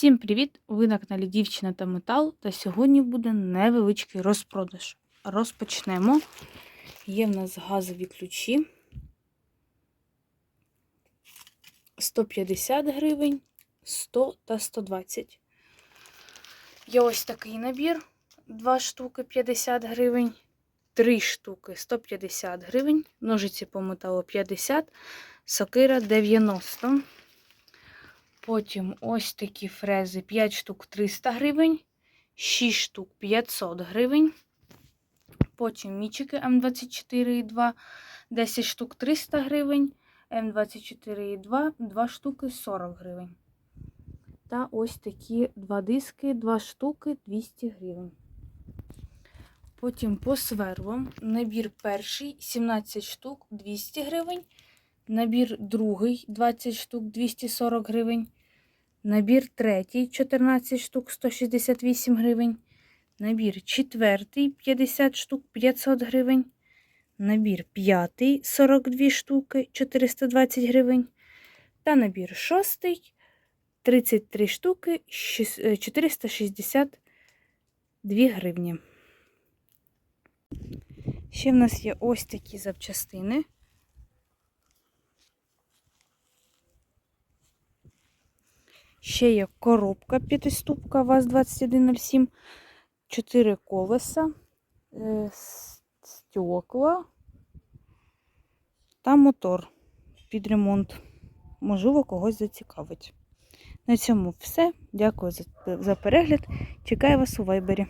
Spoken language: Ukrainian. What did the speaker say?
Всім привіт! Ви на каналі Дівчина та Метал. Та сьогодні буде невеличкий розпродаж. Розпочнемо. Є в нас газові ключі 150 гривень, 100 та 120. Є ось такий набір. 2 штуки 50 гривень, 3 штуки 150 гривень, ножиці по металу 50, сокира 90. Потім ось такі фрези 5 штук 300 гривень, 6 штук 500 гривень. Потім мічики М24,2, 10 штук 300 гривень, М24,2, 2 штуки 40 гривень. Та ось такі два диски, 2 штуки 200 гривень. Потім по сверлам. Набір перший 17 штук 200 гривень. Набір другий 20 штук 240 гривень. Набір третій 14 штук 168 гривень. Набір четвертий 50 штук 500 гривень. Набір п'ятий 42 штуки 420 гривень. Та набір шостий 33 штуки 462 гривні. Ще в нас є ось такі запчастини. Ще є коробка п'ятиступка ВАЗ-2107, 4 колеса, е, стекла та мотор під ремонт. Можливо, когось зацікавить. На цьому все. Дякую за, за перегляд. Чекаю вас у вайбері.